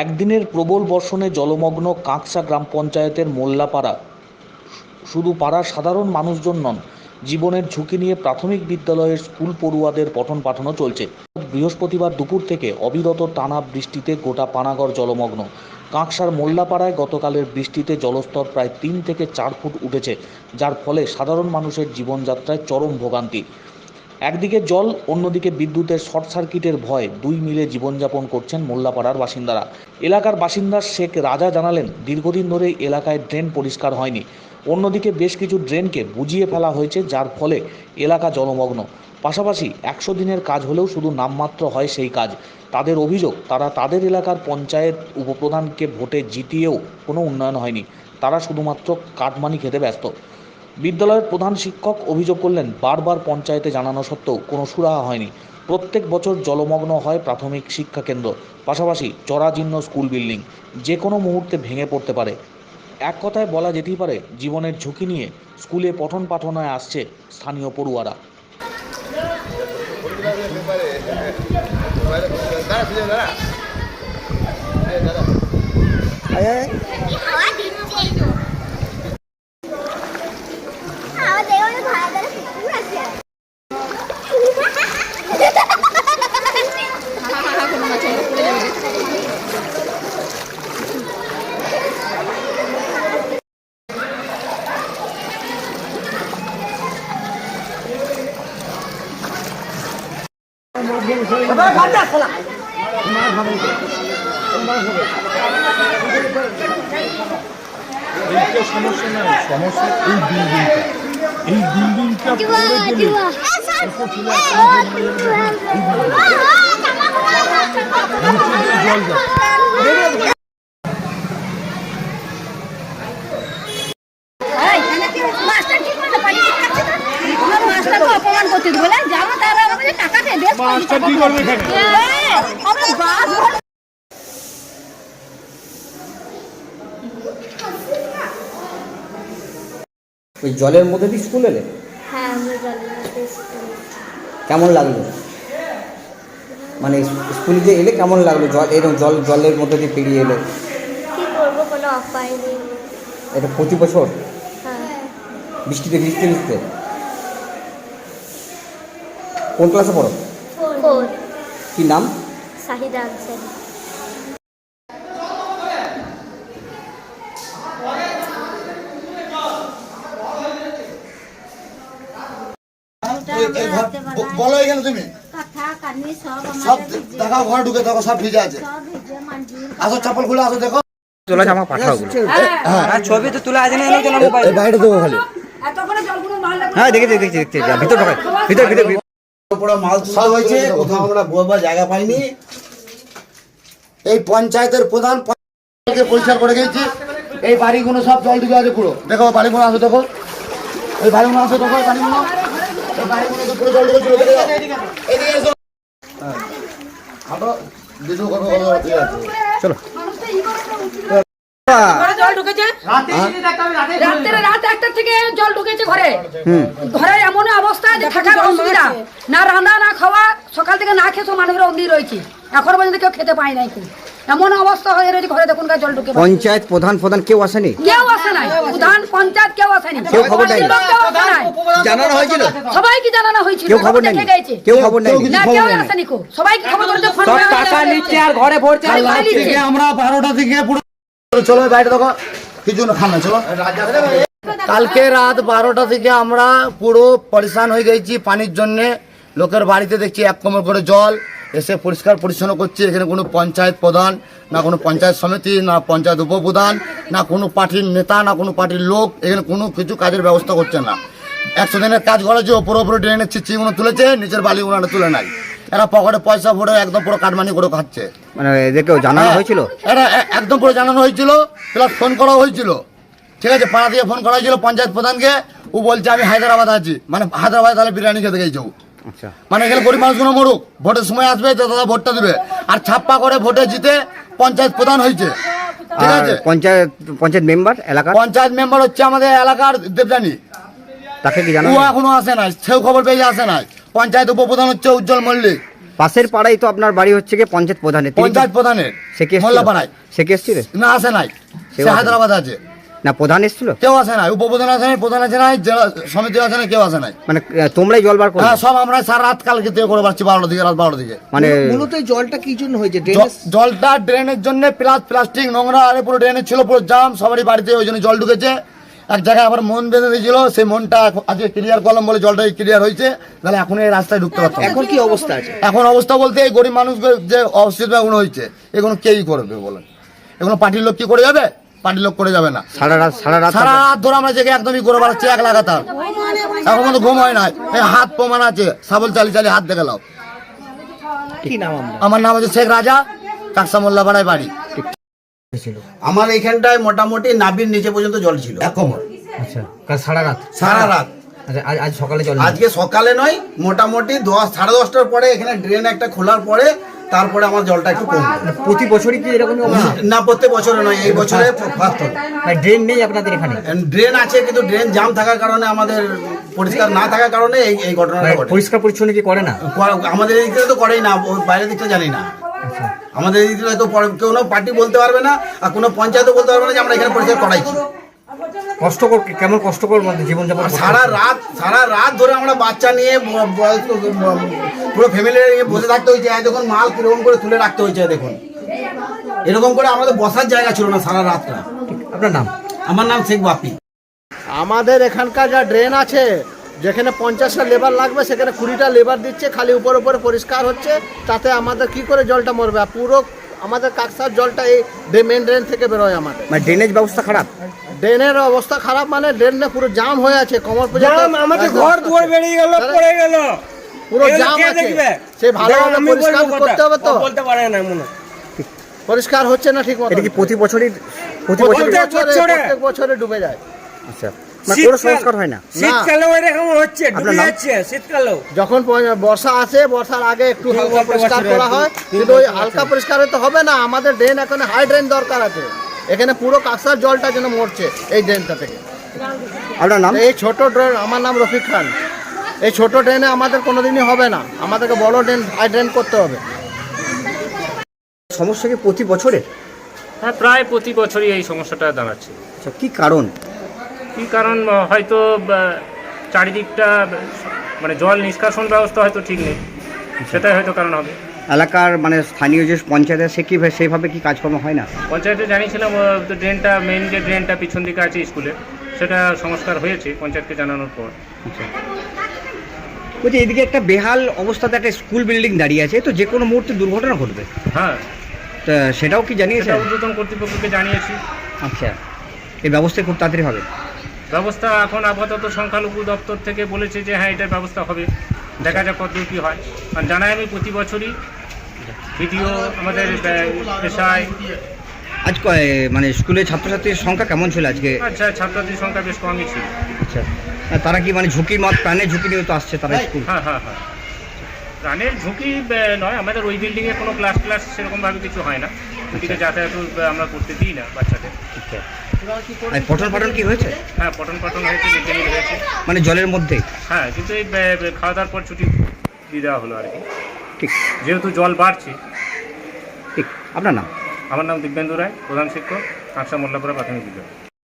একদিনের প্রবল বর্ষণে জলমগ্ন কাঁকসা গ্রাম পঞ্চায়েতের মোল্লাপাড়া। শুধু পাড়ার সাধারণ মানুষজন নন, জীবনের ঝুঁকি নিয়ে প্রাথমিক বিদ্যালয়ের স্কুল পড়ুয়াদের পঠন পাঠানো চলছে। বৃহস্পতিবার দুপুর থেকে অবিরত টানা বৃষ্টিতে গোটা পানাগড় জলমগ্ন। কাঁকসার মোল্লাপাড়ায় গতকালের বৃষ্টিতে জলস্তর প্রায় তিন থেকে চার ফুট উঠেছে, যার ফলে সাধারণ মানুষের জীবনযাত্রায় চরম ভোগান্তি। একদিকে জল, অন্যদিকে বিদ্যুতের শর্ট সার্কিটের ভয়। দুই মিলে জীবনযাপন করছেন মোল্লাপাড়ার বাসিন্দারা। এলাকার বাসিন্দা শেখ রাজা জানালেন, দীর্ঘদিন ধরে এলাকায় ড্রেন পরিষ্কার হয়নি। অন্যদিকে বেশ কিছু ড্রেনকে বুঝিয়ে ফেলা হয়েছে, যার ফলে এলাকা জলমগ্ন। পাশাপাশি একশো দিনের কাজ হলেও শুধু নামমাত্র হয় সেই কাজ। তাদের অভিযোগ, তারা তাদের এলাকার পঞ্চায়েত উপপ্রধানকে ভোটে জিতিয়েও কোনো উন্নয়ন হয়নি। তারা শুধুমাত্র কাটমানি খেতে ব্যস্ত। বিদ্যালয়ের প্রধান শিক্ষক অভিযোগ করলেন, বারবার পঞ্চায়েতে জানানো সত্ত্বেও কোনো সুরাহা হয়নি। প্রত্যেক বছর জলমগ্ন হয় প্রাথমিক শিক্ষা কেন্দ্র, পাশাপাশি চরাজীর্ণ স্কুল বিল্ডিং। যে কোনো মুহূর্তে ভেঙে পড়তে পারে। এক কথায় বলা যেতেই পারে, জীবনের ঝুঁকি নিয়ে স্কুলে পঠন পাঠনায় আসছে স্থানীয় পড়ুয়ারা। হাওয়া সমস্যা নাই সমস্যা এই বিল্ডিংটা এই বিল্ডিংটা পড়ে গেলে জল মাস্টার কি করতে পারি আমার মাস্টারকে অপমান করতে দিবে না যাব তারা আমাদের টাকা কি করবে এখানে? ওই জলের মধ্যে দিয়ে স্কুল এলে? হ্যাঁ কেমন লাগল? মানে স্কুলে যে এলে কেমন লাগল? জল এরকম জল জলের মধ্যে দিয়ে পেরিয়ে এলে? এটা প্রতি বছর? হ্যাঁ। বৃষ্টিতে ভিজতে ভিজতে কোন ক্লাসে পড়ো? কি নাম? শাহিদা আনসারি। বলো এখানে তুমি। সব দেখাও ঘরে ঢুকে দেখো সব ভিজে আছে। আসো চপ্পল খুলে আসো দেখো। তোলা জামা পাঠাও ছবি তো তোলা আছে না এই বাইরে দেবো খালি। হ্যাঁ দেখেছি দেখেছি দেখছি যা, ভিতর ঢোকায় ভিতর ভিতর। মাল সব হয়েছে কোথাও আমরা বলবার জায়গা পাইনি। এই পঞ্চায়েতের প্রধান পরিষ্কার করে গেছি এই বাড়িগুলো সব জল ঢুকে আছে পুরো। দেখো বাড়িগুলো আসো দেখো। এই বাড়িগুলো আসো দেখো বাড়িগুলো। এই বাড়িগুলো পুরো জল ঢুকে ছিল এদিকে এসো। হ্যাঁ। চলো। জল ঢুকেছে। রাত একটা থেকে জল ঢুকেছে ঘরে। ঘরে এমন অবস্থা যে থাকার অসুবিধা। না রান্না না খাওয়া সকাল থেকে না খেয়ে সব মানুষের অগ্নি রয়েছে। এখন পর্যন্ত কেউ খেতে পায় নাই কেউ। এমন অবস্থা হয়ে রয়েছে ঘরে দেখুন জল ঢুকে পঞ্চায়েত প্রধান প্রধান কেউ আসেনি? কেউ আসে নাই। প্রধান পঞ্চায়েত কেউ আসেনি। কেউ খবর নাই। জানানো হয়েছিল? সবাইকে জানানো হয়েছিল। কেউ খবর গেছে? কেউ খবর নেয়নি না কেউ আসেনি কো। সবাইকে খবর করতে ফোন করে টাকা নিচ্ছে আর ঘরে ভরছে আমরা বারোটা থেকে পুরো চলো বাইরে দেখো। কিছু না খানা চলো। কালকে রাত বারোটা থেকে আমরা পুরো পরিশান হয়ে গেছি পানির জন্য। লোকের বাড়িতে দেখছি এক কোমর করে জল। এসে পরিষ্কার পরিচ্ছন্ন করছে। এখানে কোনো পঞ্চায়েত প্রধান না কোনো পঞ্চায়েত সমিতি না পঞ্চায়েত উপপ্রধান না কোনো পার্টির নেতা না কোনো পার্টির লোক এখানে কোনো কিছু কাজের ব্যবস্থা করছে না। একশো দিনের কাজ করেছে ওপরে ওপরে ড্রেনের চিচিগুলো তুলেছে নিচের বালিগুলো তুলে নাই। এরা পকেটে পয়সা ভরে একদম পুরো কাটমানি করে খাচ্ছে। মানে এদেরকেও জানানো হয়েছিল? এটা এ- একদম পুরো জানানো হয়েছিল প্লাস ফোন করা হয়েছিল। ঠিক আছে পাড়া দিয়ে ফোন করা হয়েছিল পঞ্চায়েত প্রধানকে। ও বলছে আমি হায়দ্রাবাদ আছি। মানে হায়দ্রাবাদ তাহলে বিরিয়ানি খেতে গেছি। আচ্ছা। মানে এখানে গরিব মানুষগুলো মরুক। ভোটের সময় আসবে তো দাদা ভোটটা দিবে। আর ছাপ্পা করে ভোটে জিতে পঞ্চায়েত প্রধান হয়েছে। ঠিক আছে? পঞ্চায়েত পঞ্চায়েত মেম্বার পঞ্চায়েত মেম্বার হচ্ছে আমাদের এলাকার তাকে কি ও এখনও আসে নাই সেও খবর পেয়ে আসে নাই। পঞ্চায়েত উপপ্রধান হচ্ছে উজ্জ্বল মল্লিক। পাশের পাড়ায় তো আপনার বাড়ি হচ্ছে কি পঞ্চায়েত প্রধানের। পঞ্চায়েত প্রধানের সে কি এসেছিল? মোল্লাপাড়ায়। সে কি এসেছিল? না আসে নাই। সে হায়দ্রাবাদ আছে। না প্রধান এসেছিল? কেউ আসে নাই উপপ্রধান আসে নাই প্রধান আসে নাই জেলা সমিতি আসে নাই কেউ আসে নাই। মানে তোমরাই জল বার করো হ্যাঁ সব আমরা সারা রাত কালকে থেকে করে পাচ্ছি বারোটা দিকে রাত বারোটা দিকে। মানে মূলত এই জলটা কি জন্য হয়েছে? জলটা ড্রেনের জন্য প্লাস প্লাস্টিক নোংরা আরে পুরো ড্রেনে ছিল পুরো জাম সবারই বাড়িতে ওই জন্য জল ঢুকেছে। এক জায়গায় আবার মন বেঁধে দিয়েছিল সেই মনটা আজকে ক্লিয়ার করলাম বলে জলটা ক্লিয়ার হয়েছে। তাহলে এখন এই রাস্তায় ঢুকতে পারতাম এখন কি অবস্থা আছে? এখন অবস্থা বলতে এই গরিব মানুষগুলো যে অবস্থা এগুলো হয়েছে এগুলো কেই করবে বলেন? এগুলো পার্টির লোক কি করে যাবে? পার্টির লোক করে যাবে না। সারা রাত সারা রাত সারা রাত ধরে আমরা জেগে একদমই করে বেড়াচ্ছি এক লাগাতার এখন মতো ঘুম হয় না এই হাত প্রমাণ আছে। সাবল চালি চালি হাত দেখে লাও কি নাম আমরা আমার নাম হচ্ছে শেখ রাজা কাকসা মোল্লাপাড়ায় বাড়ি। আমার এইখানটায় মোটামুটি নাবির নিচে পর্যন্ত জল ছিল। এক কোমর আচ্ছা সারা রাত? সারা রাত। আচ্ছা আজ আজ সকালে জল আজকে সকালে নয় মোটামুটি দশ সাড়ে দশটার পরে এখানে ড্রেন একটা খোলার পরে তারপরে আমার জলটা একটু কম প্রতি বছরই কি এরকম না প্রত্যেক বছরে নয় এই বছরে ফার্স্ট ড্রেন নেই আপনাদের এখানে? ড্রেন আছে কিন্তু ড্রেন জাম থাকার কারণে আমাদের পরিষ্কার না থাকার কারণে এই এই ঘটনাটা মানে ঘটে। পরিষ্কার পরিচ্ছন্ন কি করে না? আমাদের এই দিকটা তো করেই না বাইরের দিকটা জানি না। আমাদের এই দিকটা তো পরে- কোনো পার্টি বলতে পারবে না আর কোনো পঞ্চায়েতও বলতে পারবে না যে আমরা এখানে পরিষ্কার করাইছি কষ্টকর কেমন কষ্টকর মধ্যে জীবনযাপন সারা রাত সারা রাত ধরে আমরা বাচ্চা নিয়ে বয়স্ক পুরো ফ্যামিলি নিয়ে বসে থাকতে হয়েছে। দেখুন মাল কীরকম করে তুলে রাখতে হয়েছে দেখুন। এরকম করে আমাদের বসার জায়গা ছিল না সারা রাতটা। আপনার নাম? আমার নাম শেখ বাপি আমাদের এখানকার যা ড্রেন আছে যেখানে পঞ্চাশটা লেবার লাগবে সেখানে কুড়িটা লেবার দিচ্ছে খালি উপর উপরে পরিষ্কার হচ্ছে। তাতে আমাদের কি করে জলটা মরবে? আর পুরো আমাদের কাকসার জলটা এই মেন ড্রেন থেকে বেরোয় আমাদের। মানে ড্রেনেজ ব্যবস্থা খারাপ? ড্রেনের অবস্থা খারাপ মানে ড্রেনে পুরো জাম হয়ে আছে কমর পর্যন্ত আমাদের ঘর দুয়ার বেরিয়ে গেল পড়ে গেল। পুরো জাম আছে। সে ভালোভাবে পরিষ্কার করতে হবে তো। বলতে পারে না মনে পরিষ্কার হচ্ছে না ঠিক মতো এটা কি প্রতি বছরই প্রতি বছর প্রত্যেক বছরে বছরে? প্রত্যেক বছরে ডুবে যায়। আচ্ছা। মানে কোনো শীতকাল- সংস্কার হয় না। শীতকালেও এরকম হচ্ছে আপনার ডুবে নাম? যাচ্ছে শীতকালেও। যখন বর্ষা আসে বর্ষার আগে একটু হালকা পরিষ্কার করা হয় কিন্তু ওই হালকা পরিষ্কার হতে হবে না আমাদের ড্রেন এখন হাই ড্রেন দরকার আছে। এখানে পুরো কাঁকসার জলটা যেন মরছে এই ড্রেনটা থেকে। আপনার নাম? এই ছোট ড্রেন আমার নাম রফিক খান। এই ছোট ড্রেনে আমাদের কোনোদিনই হবে না। আমাদেরকে বড় ড্রেন হাই ড্রেন করতে হবে। সমস্যা কি প্রতি বছরের হ্যাঁ প্রায় প্রতি বছরই এই সমস্যাটা দাঁড়াচ্ছে। আচ্ছা কি কারণ? কী কারণ হয়তো চারিদিকটা মানে জল নিষ্কাশন ব্যবস্থা হয়তো ঠিক নেই। সেটাই হয়তো কারণ হবে। এলাকার মানে স্থানীয় যে পঞ্চায়েত আছে সে কি সেইভাবে কি কাজকর্ম হয় না? পঞ্চায়েতে জানিয়েছিলাম তো ড্রেনটা মেন যে ড্রেনটা পিছন দিকে আছে স্কুলে সেটা সংস্কার হয়েছে পঞ্চায়েতকে জানানোর পর। আচ্ছা। বলছি এদিকে একটা বেহাল অবস্থাতে একটা স্কুল বিল্ডিং দাঁড়িয়ে আছে তো যে কোনো মুহূর্তে দুর্ঘটনা ঘটবে। হ্যাঁ। তা সেটাও কি জানিয়েছে ঊর্ধ্বতন কর্তৃপক্ষকে জানিয়েছি। আচ্ছা। এই ব্যবস্থা খুব তাড়াতাড়ি হবে? ব্যবস্থা এখন আপাতত সংখ্যালঘু দপ্তর থেকে বলেছে যে হ্যাঁ এটার ব্যবস্থা হবে। দেখা যাক কত কী হয়। আর জানাই আমি প্রতি বছরই ভিডিও আমাদের পেশায়। আজ কয়- মানে স্কুলে ছাত্রছাত্রীর সংখ্যা কেমন ছিল আজকে? আচ্ছা ছাত্রছাত্রীর সংখ্যা বেশ কমই ছিল। আচ্ছা। তারা কি মানে ঝুঁকির মত প্রাণের ঝুঁকি নিয়ে তো আসছে তারা স্কুল? হ্যাঁ হ্যাঁ হ্যাঁ। প্রাণের ঝুঁকি নয় আমাদের ওই বিল্ডিংয়ে কোনো ক্লাস ক্লাস সেরকমভাবে কিছু হয় না। ওদিকে যাতায়াত আমরা করতে দিই না বাচ্চাদের। আচ্ছা। আর পাঠন কি হয়েছে? হ্যাঁ পঠন পাঠন হয়েছে মিড হয়েছে মানে জলের মধ্যে? হ্যাঁ কিন্তু এই খাওয়া দাওয়ার পর ছুটি দিয়ে দেওয়া হলো আর কি। ঠিক। যেহেতু জল বাড়ছে। ঠিক। আপনার নাম? আমার নাম দিব্যেন্দু রায় প্রধান শিক্ষক কাঁকসা মোল্লাপুরা প্রাথমিক বিদ্যালয়।